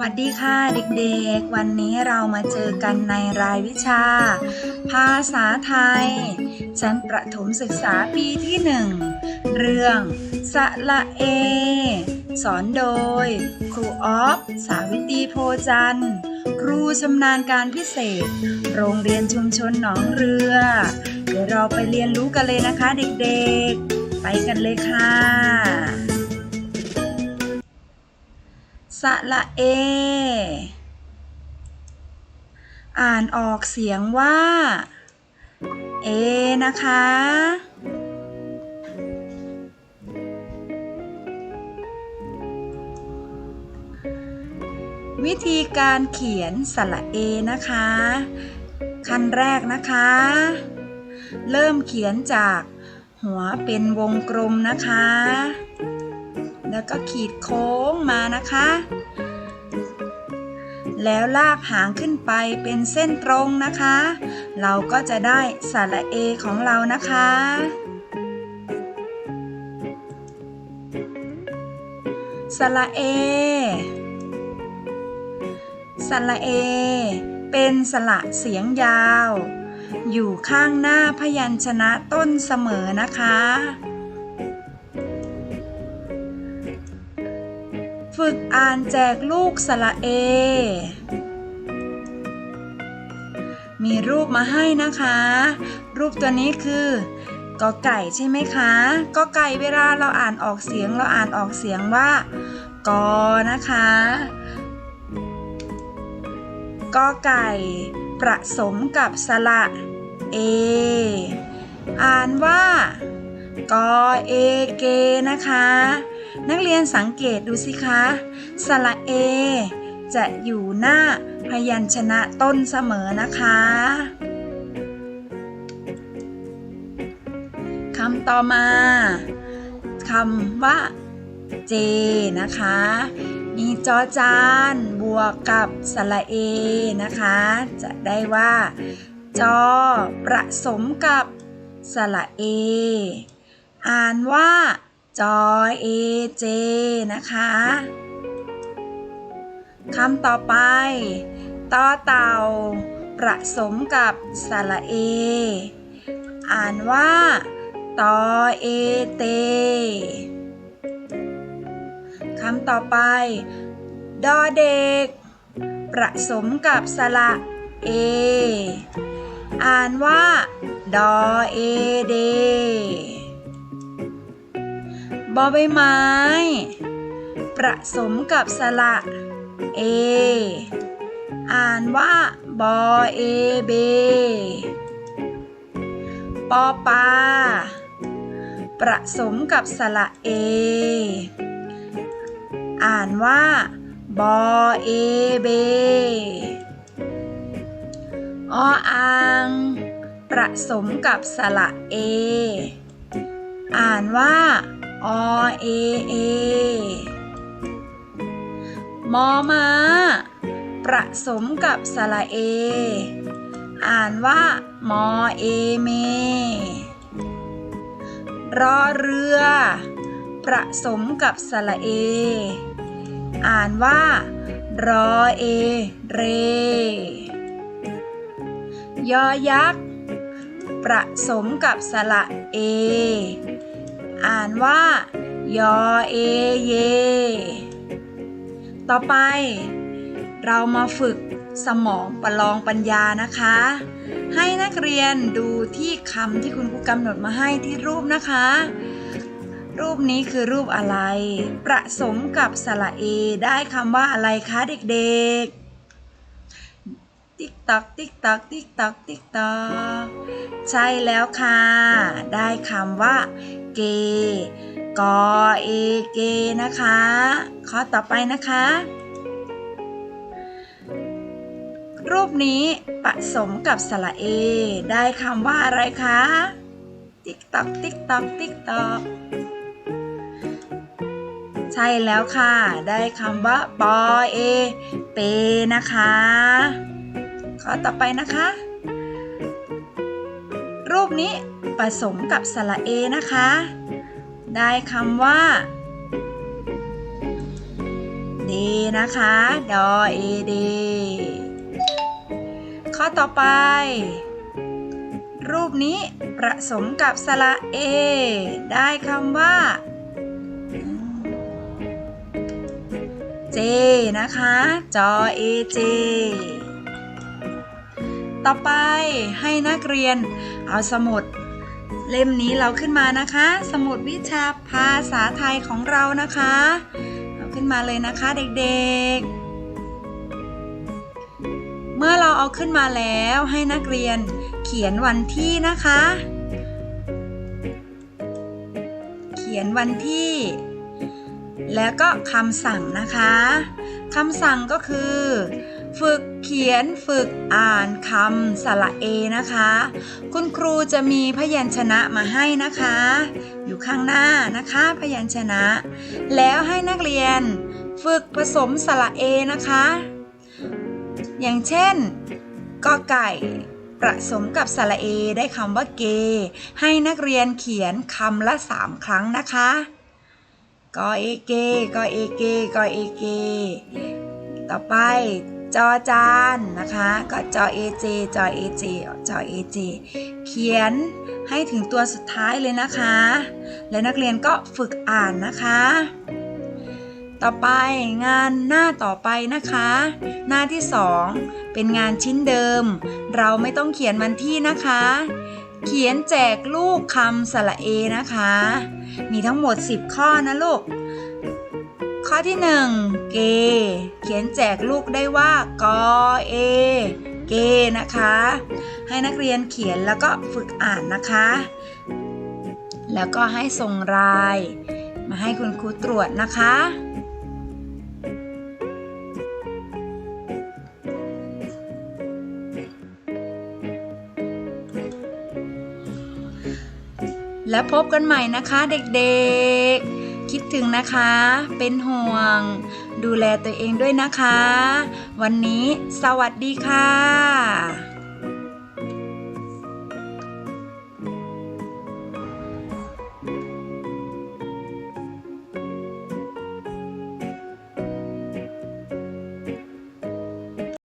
วัสดีค่ะเด็กๆ วันนี้เรามาเจอกันในรายวิชา ภาษาไทย ชั้นประถมศึกษาปีที่หนึ่งเรื่องสระเอ สอนโดย ครูออฟ สาวิตีโพจันทร์ครูชำนาญการพิเศษ โรงเรียนชุมชนหนองเรือ เดี๋ยวเราไปเรียนรู้กันเลยนะคะเด็กๆ ไปกันเลยค่ะ สระเอ อ่านออกเสียงว่า เอ นะคะ วิธีการเขียนสระเอนะคะ ขั้นแรกนะคะ เริ่มเขียนจากหัวเป็นวงกลมนะคะ แล้วก็ขีดโค้งมานะคะ แล้วลากหางขึ้นไปเป็นเส้นตรงนะคะ เราก็จะได้สระเอของเรานะคะ สระเอสระเอ เป็นสระเสียงยาว อยู่ข้างหน้าพยัญชนะต้นเสมอนะคะ ฝึกอ่านแจกลูกสระเอ มีรูปมาให้นะคะ รูปตัวนี้คือกอไก่ใช่ไหมคะกอไก่เวลาเราอ่านออกเสียงเราอ่านออกเสียงว่ากอนะคะกอไก่ประสมกับสระเอ อ่านว่ากอเอเกนะคะ นักเรียนสังเกตดูสิคะ สระเอ จะอยู่หน้าพยัญชนะต้นเสมอนะคะคำต่อมาคำว่าเจนะคะ มีจอจานบวกกับสระเอนะคะ จะได้ว่า จอประสมกับสระเอ อ่านว่า จอเอเจ นะคะ คำต่อไปต่อเต่าประสมกับสระเอ อ่านว่าตอเอเตคำต่อไป ดอเด็ก ประสมกับสระเอ อ่านว่า ดอเอเด บอใบไม้ ประสมกับสระเอ อ่านว่าบอเอเบปอปาประสมกับสระเอ อ่านว่าบอเอเบออ่าง ประสมกับสระเอ อ่านว่า อเอเอมอมาประสมกับสระเอ อ่านว่ามอเอเม รอเรือ ประสมกับสระเอ อ่านว่ารอเอเร ยอยักษ์ ประสมกับสระเอ อ่านว่า ยอเอเย ต่อไป เรามาฝึกสมองประลองปัญญานะคะ ให้นักเรียนดูที่คำที่คุณครูกำหนดมาให้ที่รูปนะคะ รูปนี้คือรูปอะไร ประสมกับสระเอ ได้คำว่าอะไรคะเด็กๆ ติ๊กตอกติ๊กตอกติ๊กตอกติ๊กตอกใช่แล้วค่ะ ได้คำว่า เกกอเอเกนะคะ ข้อต่อไปนะคะ รูปนี้ผสมกับสระเอ ได้คำว่าอะไรคะ ติ๊กตอกติ๊กตอกติ๊กตอกใช่แล้วค่ะ ได้คำว่าปอเอ เปนะคะ ข้อต่อไปนะคะ รูปนี้ผสมกับสระเอนะคะ ได้คำว่าดเดนะคะ ดอเอเดข้อต่อไป รูปนี้ผสมกับสระเอได้คำว่าเจนะคะ จอเอเจ ต่อไปให้นักเรียน เอาสมุด เล่มนี้เราขึ้นมานะคะ สมุดวิชาภาษาไทยของเรานะคะ เอาขึ้นมาเลยนะคะเด็กๆ เมื่อเราเอาขึ้นมาแล้วให้นักเรียนเขียนวันที่นะคะ เขียนวันที่แล้วก็คำสั่งนะคะ คำสั่งก็คือ ฝึกเขียนฝึกอ่านคำสระเอนะคะ คุณครูจะมีพยัญชนะมาให้นะคะ อยู่ข้างหน้านะคะพยัญชนะ แล้วให้นักเรียนฝึกผสมสระเอนะคะ อย่างเช่นกอไก่ผสมกับสระเอได้คำว่าเก ให้นักเรียนเขียนคำละสามครั้งนะคะกอเอเกกอเอเกกอเอเก ต่อไป จอจานนะคะ ก็จอเอเจจอเอเจจอเอเจเขียนให้ถึงตัวสุดท้ายเลยนะคะ และนักเรียนก็ฝึกอ่านนะคะ ต่อไปงานหน้าต่อไปนะคะ หน้าที่สองเป็นงานชิ้นเดิม เราไม่ต้องเขียนวันที่นะคะ เขียนแจกลูกคำสระเอนะคะ มีทั้งหมด 10 ข้อนะลูก ข้อที่ 1 เก เขียนแจกลูกได้ว่ากอเอ เกนะคะ ให้นักเรียนเขียนแล้วก็ฝึกอ่านนะคะ แล้วก็ให้ส่งราย มาให้คุณครูตรวจนะคะแล้วพบกันใหม่นะคะเด็กๆ คิดถึงนะคะ เป็นห่วง ดูแลตัวเองด้วยนะคะ วันนี้สวัสดีค่ะ